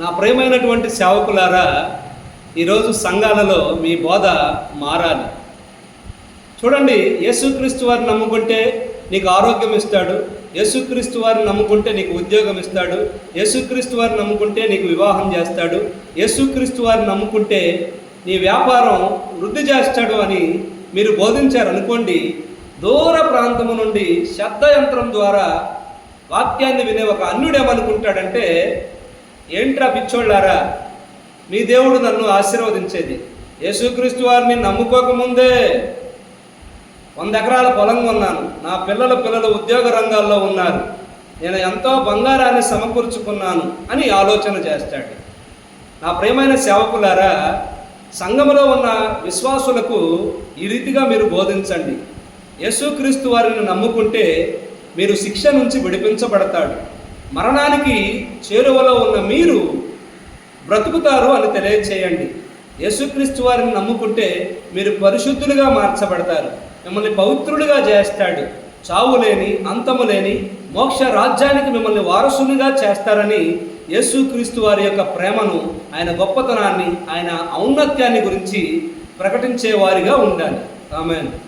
నా ప్రేమైనటువంటి సేవకులారా ఈరోజు సంఘాలలో మీ బోధ మారాలి. చూడండి యేసుక్రీస్తు వారిని నమ్ముకుంటే నీకు ఆరోగ్యం ఇస్తాడు యేసుక్రీస్తు వారిని నమ్ముకుంటే నీకు ఉద్యోగం ఇస్తాడు యేసుక్రీస్తు వారిని నమ్ముకుంటే నీకు వివాహం చేస్తాడు యేసుక్రీస్తు వారిని నమ్ముకుంటే నీ వ్యాపారం వృద్ధి చేస్తాడు అని మీరు బోధించారు అనుకోండి దూర ప్రాంతము నుండి శబ్ద యంత్రం ద్వారా వాక్యాన్ని వినే ఒక అన్యుడు ఏమనుకుంటాడంటే ఏంట్రా పిచ్చోళ్ళారా? మీ దేవుడు నన్ను ఆశీర్వదించేది. యేసుక్రీస్తు వారిని నమ్ముకోకముందే వంద ఎకరాల పొలం కొన్నాను. నా పిల్లల పిల్లలు ఉద్యోగ రంగాల్లో ఉన్నారు. నేను ఎంతో బంగారాన్ని సమకూర్చుకున్నాను అని ఆలోచన చేస్తాడు. నా ప్రేమైన సేవకులారా సంఘములో ఉన్న విశ్వాసులకు ఈ రీతిగా మీరు బోధించండి. యేసుక్రీస్తు వారిని నమ్ముకుంటే మీరు శిక్ష నుంచి విడిపించబడతాడు. మరణానికి చేరువలో ఉన్న మీరు బ్రతుకుతారు అని తెలియచేయండి. యేసుక్రీస్తు వారిని నమ్ముకుంటే మీరు పరిశుద్ధులుగా మార్చబడతారు. మిమ్మల్ని పవిత్రులుగా చేస్తాడు. చావు లేని అంతము లేని మోక్ష రాజ్యానికి మిమ్మల్ని వారసునిగా చేస్తారని యేసుక్రీస్తు వారి యొక్క ప్రేమను ఆయన గొప్పతనాన్ని ఆయన ఔన్నత్యాన్ని గురించి ప్రకటించేవారిగా ఉండాలి. ఆమెన్.